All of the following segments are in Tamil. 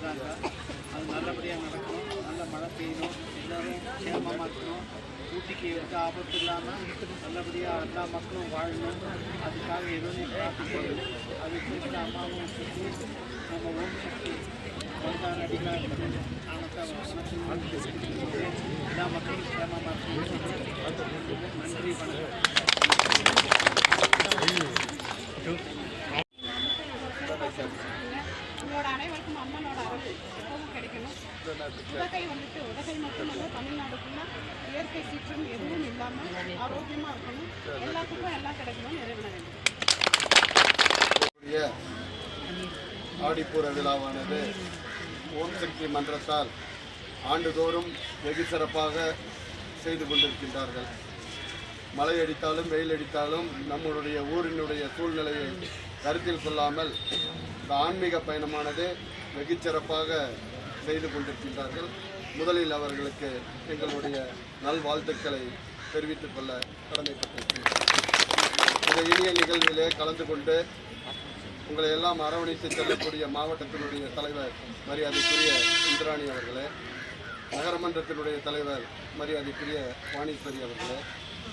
செய்கிறாங்க அது நல்லபடியாக நடக்கணும். நல்ல மழை பெய்யணும். எல்லோரும் க்ஷேமமாக இருக்கணும். ஊட்டிக்கு எந்த ஆபத்து இல்லாமல் நல்லபடியாக எல்லா மக்களும் வாழணும். அதுக்காக எதுவும் பிரார்த்திக்கணும் அது குறித்து அம்மாவும் சுற்றி நம்ம ஓம் சக்தி வந்தான அடிக்கலாம் எல்லா மக்களும் க்ஷேமமாக குற்றம் எதுவும் இல்லாமல் ஆரோக்கியமாக இருக்கணும். எல்லாத்துக்கும் எல்லாம் கிடைக்கணும்னு இறைவனை வேண்டும். ஆடிப்பூர விழாவானது ஓம் சக்தி மன்றத்தால் ஆண்டுதோறும் வெகு சிறப்பாக செய்து கொண்டிருக்கின்றார்கள். மழை அடித்தாலும் வெயில் அடித்தாலும் நம்மளுடைய ஊரினுடைய சூழ்நிலையை கருத்தில் கொள்ளாமல் இந்த ஆன்மீக பயணமானது வெகு சிறப்பாக செய்து கொண்டிருக்கின்றார்கள். முதலில் அவர்களுக்கு எங்களுடைய நல்வாழ்த்துக்களை தெரிவித்துக் கொள்ள கடமைப்பட்டிருக்கிறேன். இந்த இனிய நிகழ்விலே கலந்து கொண்டு உங்களை எல்லாம் அரவணைத்து செல்லக்கூடிய மாவட்டத்தினுடைய தலைவர் மரியாதைக்குரிய இந்திராணி அவர்களே நகரமன்றத்தினுடைய தலைவர் மரியாதைக்குரிய வாணீஸ்வரி அவர்களே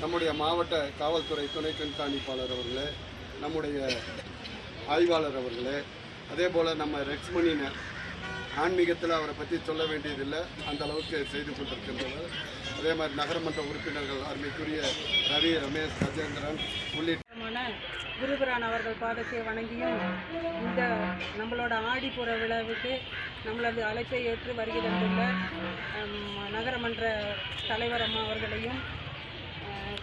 நம்முடைய மாவட்ட காவல்துறை துணை கண்காணிப்பாளர் அவர்களே நம்முடைய ஆய்வாளர் அவர்களே அதே போல் நம்ம ரெக்ஸ்மணினர் ஆன்மீகத்தில் அவரை பற்றி சொல்ல வேண்டியதில்லை. அந்த அளவுக்கு செய்து கொண்டிருக்கின்றனர். அதே மாதிரி நகரமன்ற உறுப்பினர்கள் அருமைக்குரிய ரவி ரமேஷ் கஜேந்திரன் உள்ளிட்ட குருபிரான் அவர்கள் பாதத்தை வணங்கியும் இந்த நம்மளோட ஆடிப்புற விழாவுக்கு நம்மளது அழைப்பை ஏற்று வருகை தந்துள்ள நகரமன்ற தலைவர் அம்மா அவர்களையும்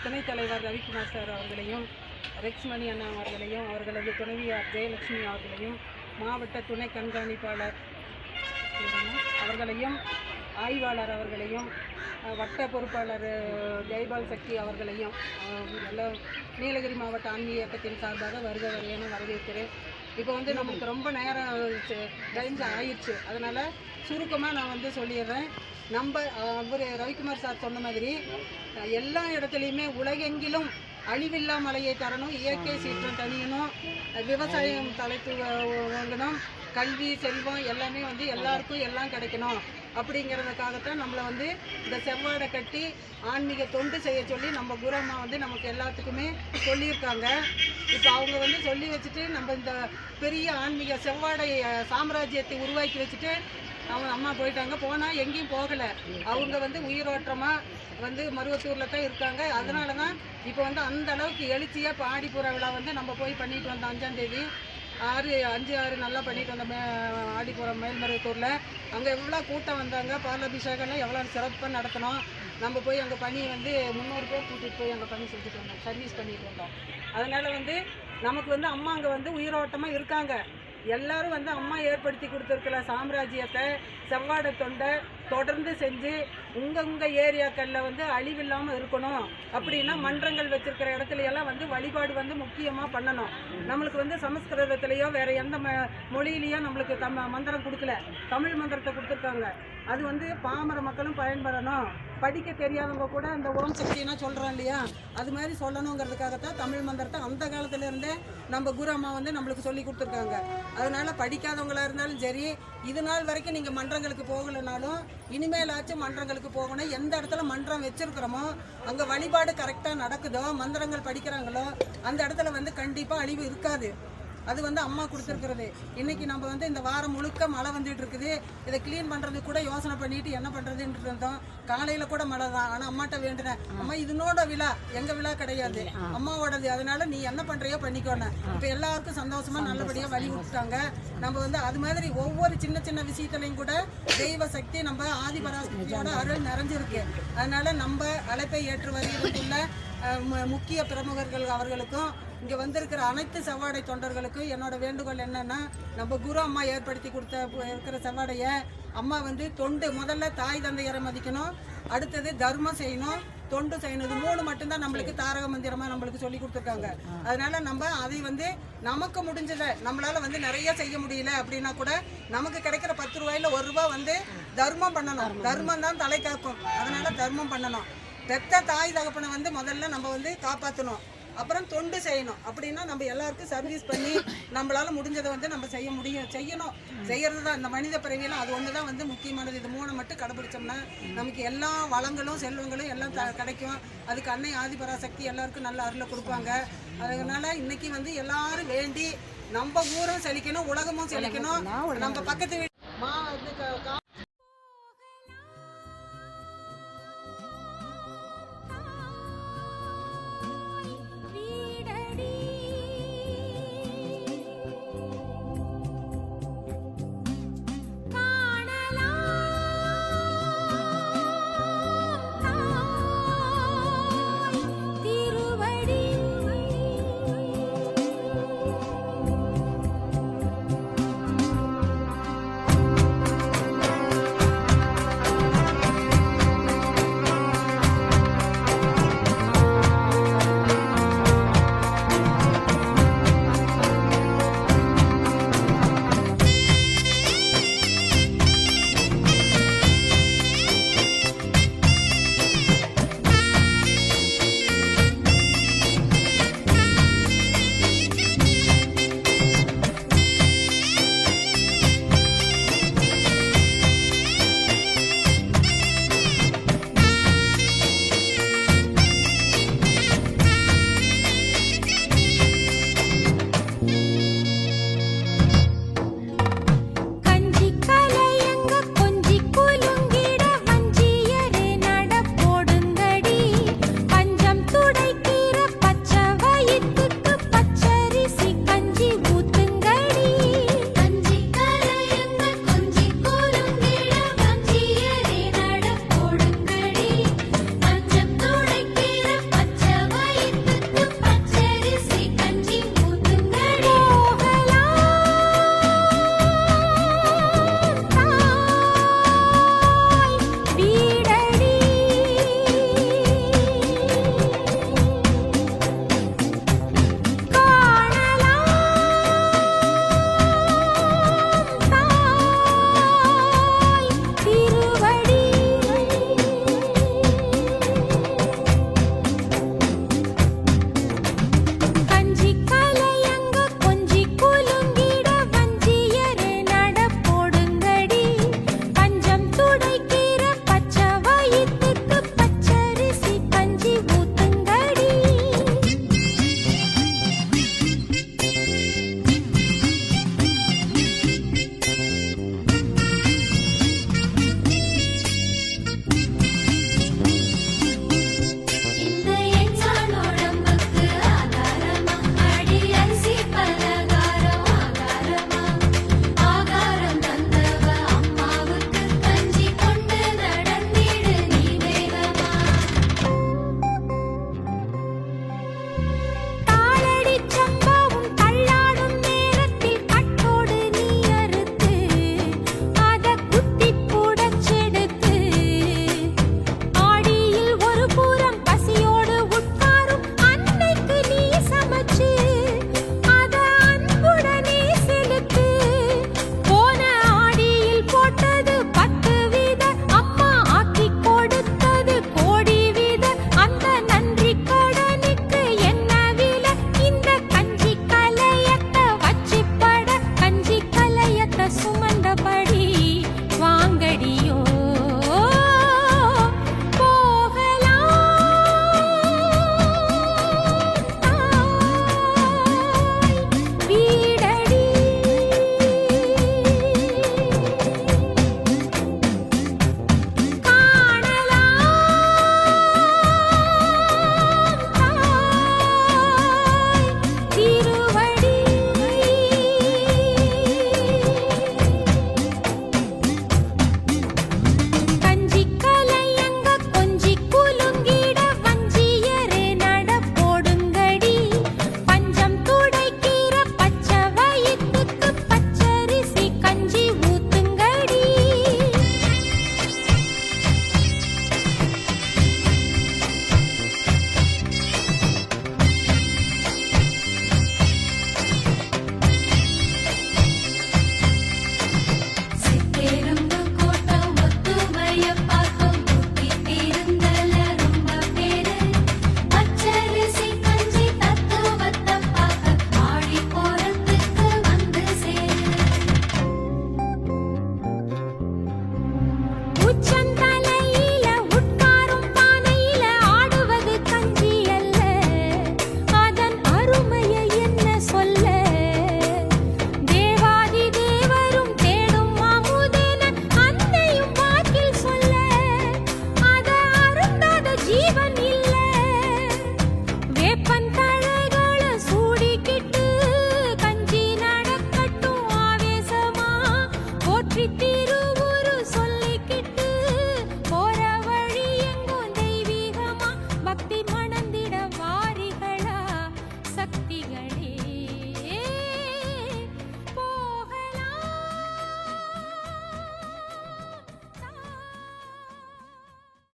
துணைத் தலைவர் ரவிக்குமார் சார் அவர்களையும் ரெக்ஸ்மணி அண்ணா அவர்களையும் அவர்களது துணைவியார் ஜெயலட்சுமி அவர்களையும் மாவட்ட துணை கண்காணிப்பாளர் அவர்களையும் ஆய்வாளர் அவர்களையும் வட்ட பொறுப்பாளர் ஜெய்பால் சக்தி அவர்களையும் அஹ், எல்லாம் நீலகிரி மாவட்ட ஆன்மீக இயக்கத்தின் சார்பாக வருக வரையான வரவேற்கிறேன். இப்போ வந்து நமக்கு ரொம்ப நேரம் டைம்ஸ் ஆயிடுச்சு. அதனால் சுருக்கமாக நான் வந்து சொல்லிடுறேன். நம்ம அவர் ரவிக்குமார் சார் சொன்ன மாதிரி எல்லா இடத்துலையுமே உலகெங்கிலும் அழிவில்லா மலையை தரணும் இயற்கை சீற்றம் தணியணும் விவசாயம் தலைத்து வாங்கணும் கல்வி செல்வம் எல்லாமே வந்து எல்லாருக்கும் எல்லாம் கிடைக்கணும். அப்படிங்கிறதுக்காகத்தான் நம்மளை வந்து இந்த செவ்வாடை கட்டி ஆன்மீக தொண்டு செய்ய சொல்லி நம்ம குருஅம்மா வந்து நமக்கு எல்லாத்துக்குமே சொல்லியிருக்காங்க. இப்போ அவங்க வந்து சொல்லி வச்சுட்டு நம்ம இந்த பெரிய ஆன்மீக செவ்வாடை சாம்ராஜ்யத்தை உருவாக்கி வச்சுட்டு அவங்க அம்மா போயிட்டாங்க. போனால் எங்கேயும் போகலை. அவங்க வந்து உயிரோட்டமாக வந்து மருவத்தூரில் தான் இருக்காங்க. அதனால தான் இப்போ வந்து அந்த அளவுக்கு எழுச்சியாக இப்போ ஆடிப்புற விழா வந்து நம்ம போய் பண்ணிட்டு வந்தோம் அஞ்சாந்தேதி ஆறு அஞ்சு ஆறு நல்லா பண்ணிட்டு வந்தோம். மே ஆடிப்புறம் மேல்மருவத்தூரில் அங்கே எவ்வளோ கூட்டம் வந்தாங்க. பாலாபிஷேகம்லாம் எவ்வளோ சிறப்பாக நடத்தினோம் நம்ம போய் அங்கே பணி வந்து முந்நூறு பேர் கூட்டிகிட்டு போய் அங்கே பணி செஞ்சுட்டு வந்தோம். சர்வீஸ் பண்ணிட்டு வந்தோம். அதனால் வந்து நமக்கு வந்து அம்மா அங்கே வந்து உயிரோட்டமாக இருக்காங்க. எல்லாரும் வந்து அம்மா ஏற்படுத்தி கொடுத்துருக்கிற சாம்ராஜ்யத்தை செவ்வாடை தொண்டை தொடர்ந்து செஞ்சு உங்கள் உங்கள் ஏரியாக்களில் வந்து அழிவில்லாமல் இருக்கணும். அப்படின்னா மன்றங்கள் வச்சுருக்கிற இடத்துல எல்லாம் வந்து வழிபாடு வந்து முக்கியமாக பண்ணணும். நம்மளுக்கு வந்து சமஸ்கிருதத்துலேயோ வேறு எந்த ம மொழியிலையோ நம்மளுக்கு தம் மந்திரம் கொடுக்கல. தமிழ் மந்திரத்தை கொடுத்துருக்காங்க. அது வந்து பாமர மக்களும் பயன்படணும் படிக்க தெரியாதவங்க கூட அந்த ஓம் சக்தினா சொல்கிறோம் இல்லையா? அது மாதிரி சொல்லணுங்கிறதுக்காகத்தான் தமிழ் மந்திரத்தை அந்த காலத்துலேருந்தே நம்ம குரு அம்மா வந்து நம்மளுக்கு சொல்லி கொடுத்துருக்காங்க. அதனால் படிக்காதவங்களாக இருந்தாலும் சரி இது நாள் வரைக்கும் நீங்கள் மன்றங்களுக்கு போகலைனாலும் இனிமேலாச்சும் மன்றங்களுக்கு போகணும். எந்த இடத்துல மன்றம் வச்சிருக்கிறோமோ அங்கே வழிபாடு கரெக்டாக நடக்குதோ மந்திரங்கள் படிக்கிறாங்களோ அந்த இடத்துல வந்து கண்டிப்பாக அழிவு இருக்காது. அது வந்து அம்மா கொடுத்துருக்குறது. இன்னைக்கு நம்ம வந்து இந்த வாரம் முழுக்க மழை வந்துட்டு இருக்குது. இதை க்ளீன் பண்ணுறதுக்கு கூட யோசனை பண்ணிட்டு என்ன பண்ணுறதுன்ட்டு இருந்தோம் காலையில் கூட மழை தான். ஆனால் அம்மாட்ட வேண்டினேன் அம்மா இதனோட விழா எங்கள் விழா கிடையாது. அம்மாவோடது. அதனால நீ என்ன பண்ணுறியோ பண்ணிக்கோண்ணே இப்போ எல்லாருக்கும் சந்தோஷமாக நல்லபடியாக வழி விட்டுட்டாங்க. நம்ம வந்து அது மாதிரி ஒவ்வொரு சின்ன சின்ன விஷயத்துலையும் கூட தெய்வ சக்தி நம்ம ஆதிபராசக்தியோட அருள் நிறைஞ்சிருக்கு. அதனால நம்ம அழைப்பை ஏற்று வருகிற முக்கிய பிரமுகர்கள் அவர்களுக்கும் இங்கே வந்திருக்கிற அனைத்து செவ்வாடை தொண்டர்களுக்கும் என்னோட வேண்டுகோள் என்னன்னா நம்ம குரு அம்மா ஏற்படுத்தி கொடுத்த இருக்கிற செவ்வாடையை அம்மா வந்து தொண்டு முதல்ல தாய் தந்தையரை மதிக்கணும் அடுத்தது தர்மம் செய்யணும் தொண்டு செய்யணும். இது மூணு மட்டும்தான் நம்மளுக்கு தாரக மந்திரமா நம்மளுக்கு சொல்லி கொடுத்துருக்காங்க. அதனால நம்ம அதை வந்து நமக்கு முடிஞ்சதை நம்மளால வந்து நிறைய செய்ய முடியல அப்படின்னா கூட நமக்கு கிடைக்கிற பத்து ரூபாயில ஒரு ரூபாய் வந்து தர்மம் பண்ணணும். தர்மம். தான் தலை காக்கும் அதனால தர்மம் பண்ணணும். பெத்த தாய் தகப்பனை வந்து முதல்ல நம்ம வந்து காப்பாற்றணும் அப்புறம் தொண்டு செய்யணும். அப்படின்னா நம்ம எல்லாருக்கும் சர்வீஸ் பண்ணி நம்மளால முடிஞ்சதை வந்து நம்ம செய்ய முடியும். செய்யணும். செய்யறது தான் இந்த மனித பிறவியில அது ஒன்று தான் வந்து முக்கியமானது. இது மூணை மட்டும் கடைபிடிச்சோம்னா நமக்கு எல்லா வளங்களும் செல்வங்களும் எல்லாம் த- கிடைக்கும். அதுக்கு அன்னை ஆதிபராசக்தி எல்லாருக்கும் நல்ல அருளை கொடுப்பாங்க. அதனால இன்னைக்கு வந்து எல்லாரும் வேண்டி நம்ம ஊரும் செழிக்கணும் உலகமும் செழிக்கணும். நம்ம பக்கத்து வீட்டு